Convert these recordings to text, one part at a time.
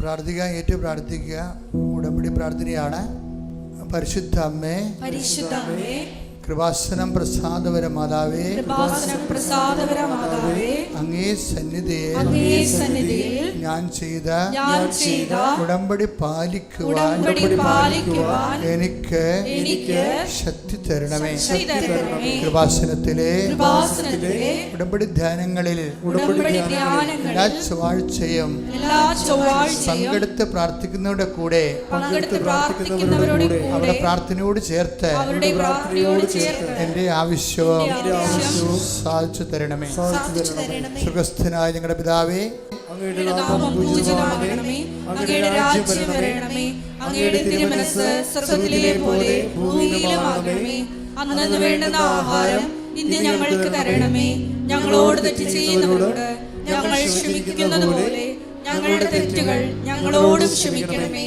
പ്രാർത്ഥിക്കുക ഏറ്റു പ്രാർത്ഥിക്കുക. ഉടമ്പടി പ്രാർത്ഥനയാണ്. പരിശുദ്ധ അമ്മേ. പരിശുദ്ധമേ കൃപാസനം പ്രസാദവര മാതാവേ. കൃപാസനം പ്രസാദവര മാതാവേ. അങ്ങേ സന്നിധിയെ അങ്ങേ സന്നിധിയിൽ ഞാൻ ചെയ്ത ഞാൻ ചെയ്ത ഉടമ്പടി പാലിക്കുവാൻ ഉടമ്പടി പാലിക്കുവാൻ എനിക്ക് എനിക്ക് ശക്തി തരണമേ. ശക്തി തരണമേ. കൃപാസനത്തിലെ കൃപാസനത്തിലെ ഉടമ്പടി ധ്യാനങ്ങളിൽ ഉടമ്പടി എല്ലാ ചൊവ്വാഴ്ചയും എല്ലാ ചൊവ്വാഴ്ചയും പങ്കെടുത്ത് പ്രാർത്ഥിക്കുന്നവരുടെ കൂടെ പങ്കെടുത്ത് കൂടെ അവരുടെ പ്രാർത്ഥനയോട് ചേർത്ത് അവരുടെ പ്രാർത്ഥനയോട് എന്റെ ആവശ്യവും സാധിച്ചു തരണമേ. സാധിച്ചു തരണമേ. സുഖസ്ഥനായ ഞങ്ങളുടെ പിതാവേ അങ്ങയുടെ നാമം പൂജിതമാകണമേ. അങ്ങയുടെ രാജ്യം വരണമേ. അങ്ങയുടെ തിരുമനസ് സ്വർഗത്തിലെ പോലെ ഭൂമിയിലുമാകണമേ. അന്നു വേണ്ടുന്ന ആഹാരം ഇന്ന് ഞങ്ങൾക്ക് തരണമേ. ഞങ്ങളോട് തെറ്റ് ചെയ്യുന്നവരോട് ഞങ്ങൾ ക്ഷമിക്കുന്നത് പോലെ ഞങ്ങളുടെ തെറ്റുകൾ ഞങ്ങളോടും ക്ഷമിക്കണമേ.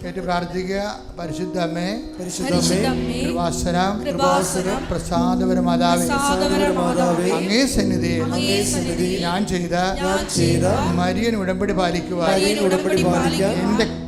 ഏറ്റു പ്രാർത്ഥിക്കുക. പരിശുദ്ധ അമ്മേ കൃപാസനം കൃപാസനം പ്രസാദപര മാതാവേ പ്രസാദവര മാതാവേ അങ്ങേ സന്നിധിയിൽ ഞാൻ ചെയ്ത ഞാൻ ചെയ്ത മരിയൻ ഉടമ്പടി പാലിക്കുവാൻ എന്റെ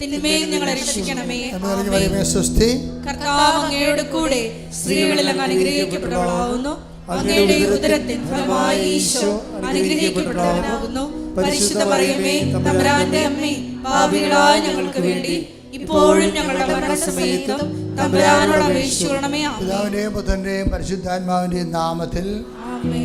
തിന്മയിൽ ഞങ്ങളെ രക്ഷിക്കണമേ സ്വസ്തി. കർത്താവ് അങ്ങയുടെ കൂടെ സ്ത്രീകളിൽ അങ്ങ് അനുഗ്രഹിക്കപ്പെട്ടവളാവുന്നു. അങ്ങയുടെ ഉദരത്തിൻ ഫലമായി ഈശോ അനുഗ്രഹിക്കപ്പെട്ടവനാകുന്നു. പരിശുദ്ധ മറിയമേ തമ്പുരാന്റെ അമ്മേ പാപികളായ ഞങ്ങൾക്ക് വേണ്ടി ഇപ്പോഴും ഞങ്ങളുടെ മരണസമയത്തും തമ്പുരാനോട് അപേക്ഷിക്കണമേ പിതാവിന്റെയും പുത്രന്റെയും പരിശുദ്ധാത്മാവിന്റെയും നാമത്തിൽ ആമേ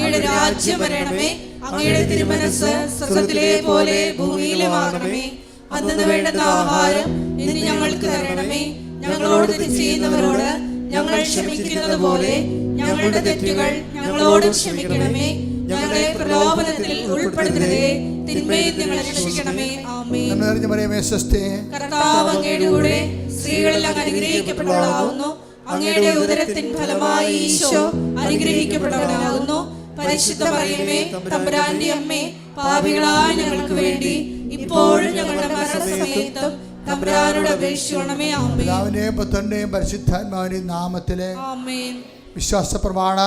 അങ്ങയുടെ രാജ്യം വരണമേ. അങ്ങയുടെ തിരുമനസ് സ്വർഗത്തിലെ പോലെ ഭൂമിയിലുമാകണമേ അന്നു വേണ്ടുന്ന ആഹാരം ഇന്ന് ഞങ്ങൾക്ക് തരണമേ. ഞങ്ങളോട് ചെയ്യുന്നവരോട് ഞങ്ങൾ ക്ഷമിക്കുന്നത് പോലെ ഞങ്ങളുടെ തെറ്റുകൾ ഞങ്ങളോട് ക്ഷമിക്കണമേ. ഞങ്ങളെ പ്രലോഭനത്തിൽ ഉൾപ്പെടുത്തരുതേ തിന്മയിൽ ഞങ്ങളെ രക്ഷിക്കണമേ. കർത്താവ് അങ്ങയുടെ കൂടെ സ്ത്രീകളിൽ അങ്ങ് അനുഗ്രഹിക്കപ്പെട്ടവളാവുന്നു അങ്ങയുടെ ഉദരത്തിൻ ഫലമായി ഈശോ അനുഗ്രഹിക്കപ്പെട്ടവനാകുന്നു. പരിശുദ്ധ പറയുമേ തമ്പുരാന്റെ അമ്മേ പാപികളായ ഞങ്ങൾക്ക് വേണ്ടി ഇപ്പോഴും ഞങ്ങളുടെ മരണസമയത്തും തമ്പുരാനോട് അപേക്ഷിക്കണമേ പിതാവിന്റെയും പുത്രന്റെയും പരിശുദ്ധാത്മാവിന്റെയും നാമത്തിലെ ആമേൻ. വിശ്വാസ പ്രമാണ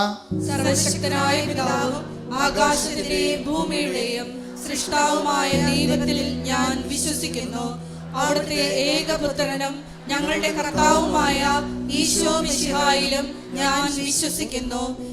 സർവശക്തനായ പിതാവും ആകാശത്തിന്റെയും ഭൂമിയുടെയും സൃഷ്ടാവുമായ ദൈവത്തിൽ ഞാൻ വിശ്വസിക്കുന്നു. അവിടുത്തെ ഏകപുത്രനും ഞങ്ങളുടെ കർത്താവുമായ ഈശോ മിശിഹായിലും ഞാൻ വിശ്വസിക്കുന്നു.